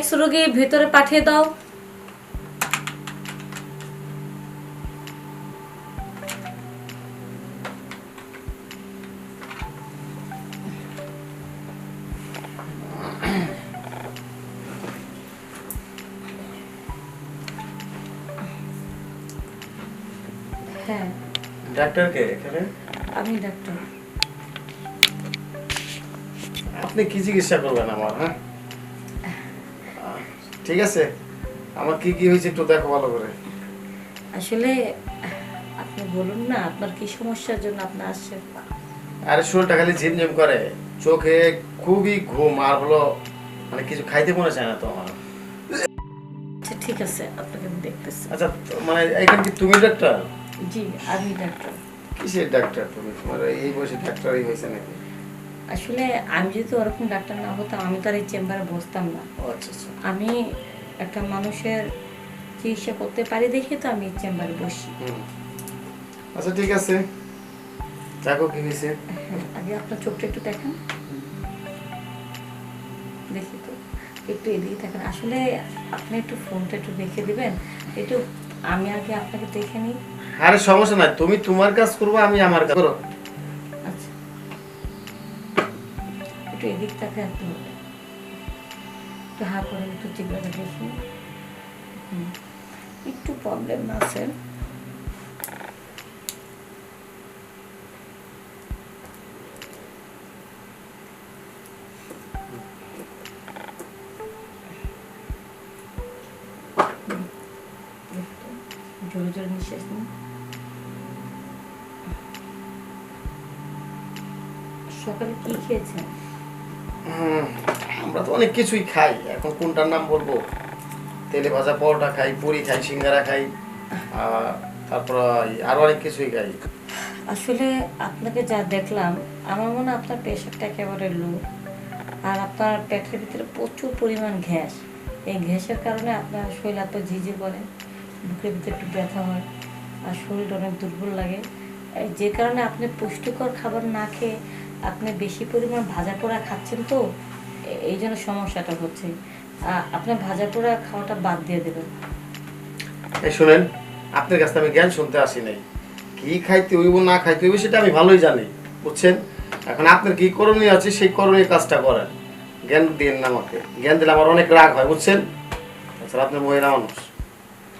Next রোগী ভেতরে পাঠিয়ে দাও। হ্যাঁ। ডাক্তার কে এখানে? আমি ডাক্তার। আপনি কি চিকিৎসা করবেন আমার হ্যাঁ? ঠিক আছে? আমার কি কি হয়েছে একটু দেখো ভালো করে। আসলে আপনি বলুন না আপনার কি সমস্যার জন্য আপনি আসছেন? আরে শরীরটা খালি ঝিমঝিম করে। চোখে খুবই ঘুম আর হলো মানে কিছু খাইতে মনে চায় না তো আমার। আচ্ছা ঠিক আছে আপনাকে আমি দেখতেছি। আচ্ছা মানে এখানে কি তুমি ডাক্তার জি আমি ডাক্তার কিসের ডাক্তার তুমি? তোমার এই বয়সে ডাক্তারই হয়েছে নাকি? আসলে আমি যদি ওরকম ডাক্তার না হতাম আমি তো আর এই চেম্বারে বসতাম না। আচ্ছা আচ্ছা। আমি একটা মানুষের চিকিৎসা করতে পারি দেখে তো আমি এই চেম্বারে বসি। আচ্ছা ঠিক আছে। দেখো কি হয়েছে। হ্যাঁ, আগে আপনার চোখটা একটু দেখেন। দেখি তো একটু এদিকে দেখেন। আসলে আপনি একটু ফোনটা একটু রেখে দিবেন। একটু আমি আগে আপনাকে দেখে নিই। আরে সমস্যা নাই। তুমি তোমার কাজ করব আমি আমার কাজ করো একটু এদিক তাকে একটু একটু হা করে একটু চিকলাটা দেখি। একটু প্রবলেম আছে। জোরে জোরে নিঃশ্বাস নিন। সকালে কি খেয়েছেন? আমরা তো অনেক কিছুই খাই, এখন কোনটার নাম বলব? তেলে ভাজা পরোটা খাই, পুরি খাই, সিঙ্গারা খাই তারপর এই আরও অনেক কিছুই খাই। আসলে আপনাকে যা দেখলাম, আমার মনে হয় আপনার প্রেশারটা একেবারে লো আর আপনার পেটের ভিতরে প্রচুর পরিমাণ গ্যাস। এই গ্যাসের কারণে আপনার শরীর এত ঝিঝি করে, বুকের ভিতরে একটু ব্যথা হয়, আর শরীর অনেক দুর্বল লাগে। যে কারণে আপনি পুষ্টিকর খাবার না খেয়ে আপনি বেশি পরিমাণ ভাজা পোড়া খাচ্ছেন তো? এই জন্য সমস্যাটা হচ্ছে। আপনি ভাজা পোড়া খাওয়াটা বাদ দিয়ে দেবেন। শুনেন আপনার কাছে আমি জ্ঞান শুনতে আসি নাই। কি খাইতে হইব না খাইতে হইব সেটা আমি ভালোই জানি বুঝছেন? এখন আপনার কি করণীয় আছে সেই করণীয় কাজটা করেন। জ্ঞান দিন না আমাকে। জ্ঞান দিলে আমার অনেক রাগ হয় বুঝছেন? তাছাড়া আপনি মহিলা মানুষ।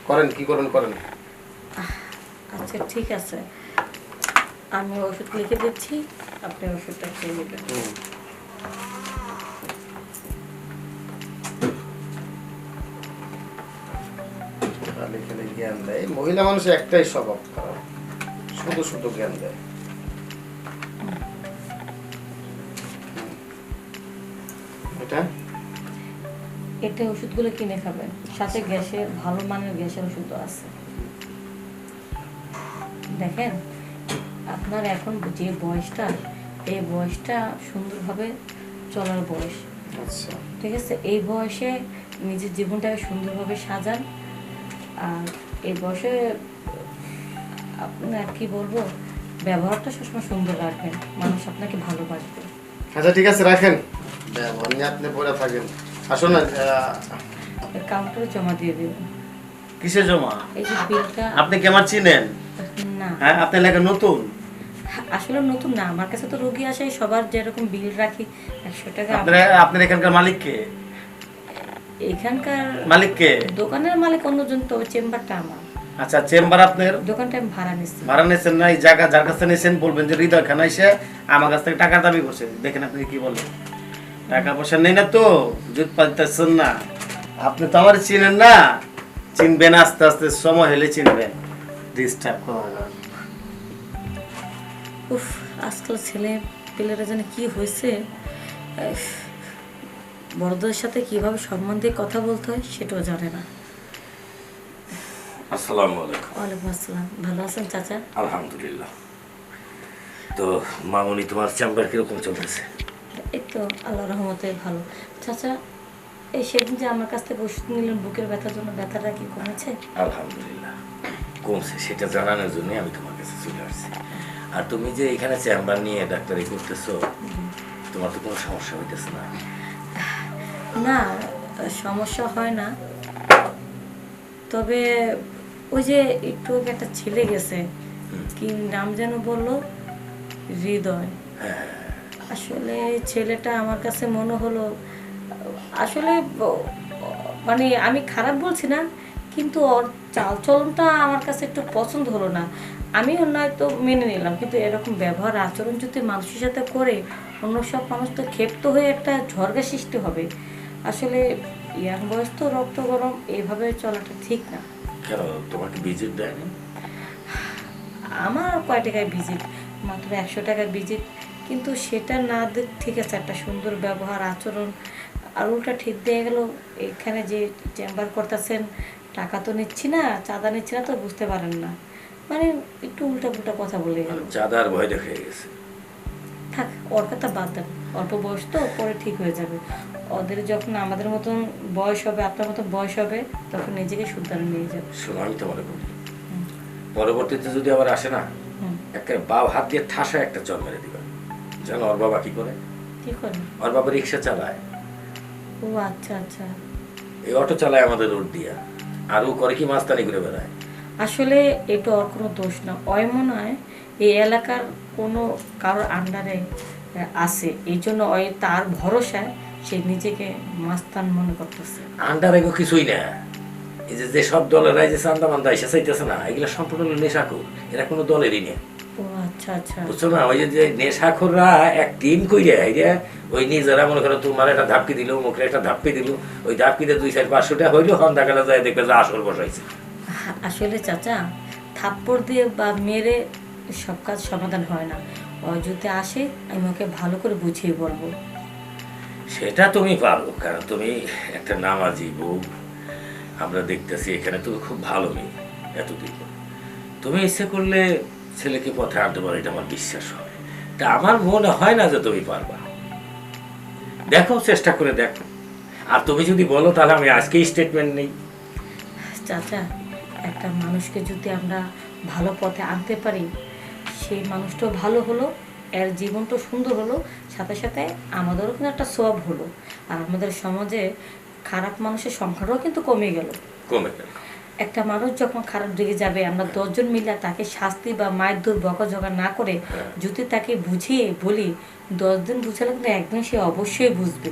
করেন কি করেন করেন। আচ্ছা ঠিক আছে। আমি ওষুধ লিখে দিচ্ছি আপনি ওষুধটা খেয়ে নেবেন। খালি জ্ঞান দেয়। মহিলা মানুষের একটাই স্বভাব খারাপ। শুধু শুধু জ্ঞান দেয়। এটা? এটা ওষুধগুলো কিনে খাবেন। সাথে গ্যাসের ভালো মানের গ্যাসের ওষুধও আছে। দেখেন? আপনার এখন যে বয়সটা এই বয়সটা সুন্দরভাবে চলার বয়স। আচ্ছা। ঠিক আছে? এই বয়সে নিজের জীবনটাকে সুন্দরভাবে সাজান। আর এই বয়সে আপনার কি বলব ব্যবহারটা সবসময় সুন্দর রাখবেন। মানুষ আপনাকে ভালোবাসবে। আচ্ছা ঠিক আছে রাখেন। ব্যবহার নিয়ে আপনি পড়ে থাকেন। আসুন না কাউন্টারে জমা দিয়ে দেবেন কিসে জমা? এই যে বিলটা আপনি কি আমার চিনেন? না। হ্যাঁ আপনি লেখা নতুন? আসলে নতুন না আমার কাছে তো রোগী আসে সবার যেরকম বিল রাখি একশো টাকা আপনার এখানকার মালিক কে? এখানকার মালিক কে? দোকানের মালিক অন্যজন তো চেম্বারটা আমার। আচ্ছা চেম্বার আপনার? দোকানটা আমি ভাড়া নিচ্ছি। ভাড়া নিয়েছেন না এই জায়গা যার কাছে নিয়েছেন বলবেন যে হৃদয় খানা এসে আমার কাছ থেকে টাকা দাবি করছে। দেখেন আপনি কি বলেন। টাকা পয়সা নেই না তো জুত পাইতেছেন না। আপনি তো আমার চিনেন না। চিনবেন আস্তে আস্তে সময় হলে চিনবেন। ডিস্টার্ব করা উফ আজকাল ছেলে পেলেরা যেন কি হয়েছে। বড়দের সাথে কীভাবে সম্মান দিয়ে কথা বলতে হয় সেটাও জানে না। আসসালামু আলাইকুম। ওয়ালাইকুম আসসালাম। ভালো আছেন চাচা? আলহামদুলিল্লাহ। তো মামনি তোমার চেম্বার কীরকম চলতেছে? এই তো আল্লাহ রহমতে ভালো। চাচা এই সেদিন যে আমার কাছ থেকে ওষুধ নিলেন বুকের ব্যথার জন্য ব্যথাটা কি কমেছে? আলহামদুলিল্লাহ। কমছে সেটা জানানোর জন্য আমি তোমার কাছে চলে আসছি। আর তুমি যে এখানে চেম্বার নিয়ে ডাক্তারি করতেছো তোমার তো কোনো সমস্যা হইতেছে না। না সমস্যা হয় না। তবে ওই যে একটু একটা ছেলে গেছে কি নাম যেন বলল? হৃদয়। হ্যাঁ আসলে ছেলেটা আমার কাছে মনে হলো আসলে মানে আমি খারাপ বলছি না কিন্তু ওর চালচলনটা আমার কাছে একটু পছন্দ হলো না। আমি অন্য হয়তো মেনে নিলাম কিন্তু এরকম ব্যবহার আচরণ যদি মানুষের সাথে করে অন্য সব মানুষ তো ক্ষেপ্ত হয়ে একটা ঝড়গা সৃষ্টি হবে। আসলে ইয়াং বয়স তো রক্ত গরম এইভাবে চলাটা ঠিক না। কেন? তোমাকে ভিজিট দেয়নি? আমার কয় টাকায় ভিজিট? মাত্র একশো টাকার ভিজিট। কিন্তু সেটা না ঠিক আছে একটা সুন্দর ব্যবহার আচরণ আর উল্টা ঠিক দিয়ে গেল। এখানে যে চেম্বার করতেছেন টাকা তো নিচ্ছি না চাঁদা নিচ্ছি না তো বুঝতে পারেন না। মানে একটু উল্টা পুল্টা কথা বলে গেল। চাঁদার ভয় দেখে গেছে। থাক ওর কথা বাদ দেন। অল্প বয়স তো পরে ঠিক হয়ে যাবে। ওদের যখন আমাদের মতন বয়স হবে আপনার মতন বয়স হবে তখন নিজেকে শুদ্ধারে নিয়ে যাবে। আমি তোমাকে বলি। পরবর্তীতে যদি আবার আসে না একটা বাব হাত দিয়ে ঠাসা একটা চর মেরে দিবা। জানো ওর বাবা কি করে? কি করেন ওর বাবা রিক্সা চালায়। ও আচ্ছা আচ্ছা। এই অটো চালায় আমাদের রোড দিয়া। আর ও করে কি মাস্তানি করে বেড়ায়? আসলে এটা ওর কোনো দোষ না। ওই মনে হয় এই এলাকার কোনো কারোর আন্ডারে আছে। এই জন্য ওই তার ভরসায় সে নিজেকে মাস্তান মনে করতেছে। আন্ডারে কিছুই না। এই যে যে সব দলেরাই যে চান্দা মান্দা এসে চাইতেছে না এগুলো সম্পূর্ণ নেশাখোর। এরা কোনো দলেরই নেই ও আচ্ছা আচ্ছা। বুঝছ না? ওই যে যে নেশাখোররা এক টিম কইরে এরা ওই নিজেরা মনে করো তোমার একটা ধাপকি দিল মুখে একটা ধাপকি দিল ওই ধাপকিতে দুই চার হইল যায় দেখবে যে আসল বসাইছে। আসলে চাচা থাপ্পড় দিয়ে বা মেরে সব কাজ সমাধান হয় না। ও যদি আসে আমি ওকে ভালো করে বুঝিয়ে বলব। সেটা তুমি পারো কারণ তুমি একটা নামাজি বউ। আমরা দেখতেছি এখানে তুমি খুব ভালো মেয়ে এতদিন। তুমি ইচ্ছে করলে ছেলেকে পথে আনতে পারো এটা আমার বিশ্বাস হয়। তা আমার মনে হয় না যে তুমি পারবা। দেখো চেষ্টা করে দেখো। আর তুমি যদি বলো তাহলে আমি আজকেই স্টেটমেন্ট নেই। চাচা একটা মানুষকে যদি আমরা ভালো পথে আনতে পারি সেই মানুষটাও ভালো হলো এর জীবনটা সুন্দর হলো সাথে সাথে আমাদেরও কিন্তু একটা সব হলো। আর আমাদের সমাজে খারাপ মানুষের সংখ্যাটাও কিন্তু কমে গেল। কমে গেল। একটা মানুষ যখন খারাপ দিকে যাবে আমরা দশজন মিলে তাকে শাস্তি বা মায়ের দূর বকাঝকা না করে যদি তাকে বুঝিয়ে বলি দশ দিন বুঝালে কিন্তু একদিন সে অবশ্যই বুঝবে।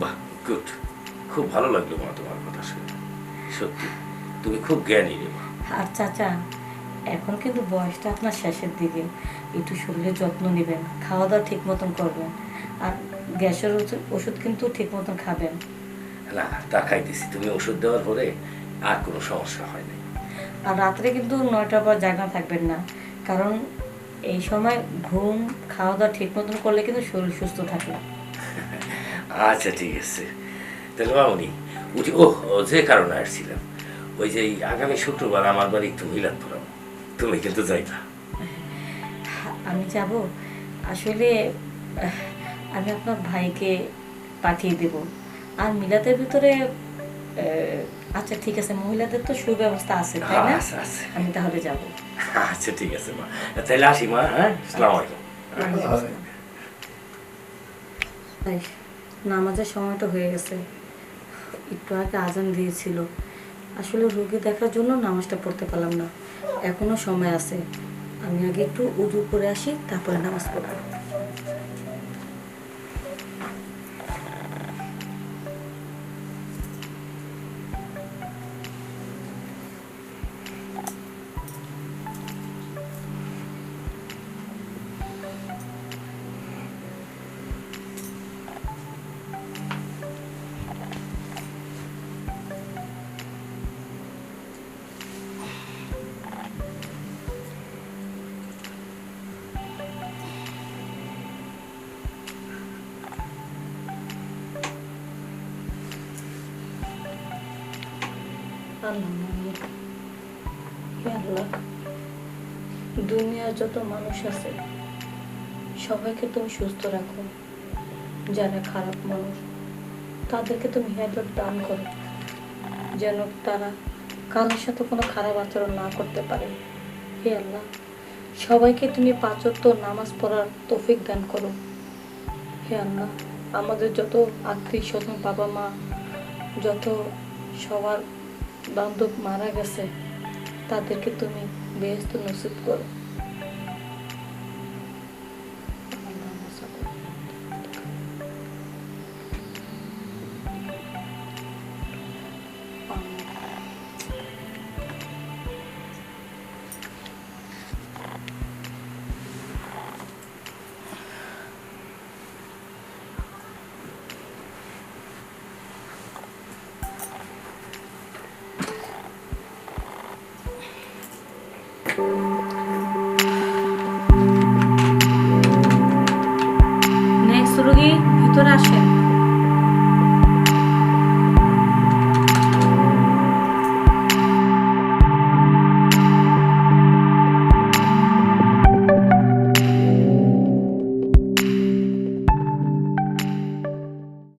বাহ গুড। খুব ভালো লাগল মা তোমার কথা শুনে। সত্যি। তুমি খুব জ্ঞানী রে আর চাচা এখন কিন্তু বয়সটা আপনার শেষের দিকে। একটু শরীরের যত্ন নেবেন খাওয়া দাওয়া ঠিক মতন করবেন আর গ্যাসের ওষুধ- কিন্তু ঠিক মতন খাবেন। না তা খাইতেছি। তুমি ওষুধ দেওয়ার পরে আর কোনো সমস্যা হয় না আর রাত্রে কিন্তু নয়টার পর জাগনা থাকবেন না। কারণ এই সময় ঘুম খাওয়া দাওয়া ঠিক মতন করলে কিন্তু শরীর সুস্থ থাকে। আচ্ছা ঠিক আছে। তাহলে মামনি উঠি ও, যে কারণে আসছিলাম। ওই যে আগামী শুক্রবার আমার বাড়ি একটু মিলাদ পড়াবো তুমি কিন্তু যাইবা আমি যাব? আসলে আমি আপনার ভাইকে পাঠিয়ে দেব। আর মিলাদের ভিতরে আচ্ছা ঠিক আছে মহিলাদের তো সুব্যবস্থা আছে তাই না? আচ্ছা আচ্ছা আমি তাহলে যাব। আচ্ছা ঠিক আছে মা। তাহলে আসি মা হ্যাঁ? সালাম আলাইকুম। তাই নামাজের সময়টা হয়ে গেছে। একটু আগে আজান দিয়েছিল। আসলে রোগী দেখার জন্য নামাজটা পড়তে পারলাম না। এখনও সময় আছে। আমি আগে একটু উজু করে আসি, তারপরে নামাজ পড়ব। হে আল্লাহ, দুনিয়ার যত মানুষ আছে, সবাইকে তুমি সুস্থ রাখো। যারা খারাপ মানুষ, তাদেরকে তুমি হেদত দান করো। যেন তারা কারোর সাথে কোনো খারাপ আচরণ না করতে পারে। হে আল্লাহ, সবাইকে তুমি পাঁচত্ব নামাজ পড়ার তৌফিক দান করো। হে আল্লাহ, আমাদের যত আত্মীয় স্বজন, বাবা মা, যত সবার বান্ধব মারা গেছে তাদেরকে তুমি বেহস্ত নসিব করো।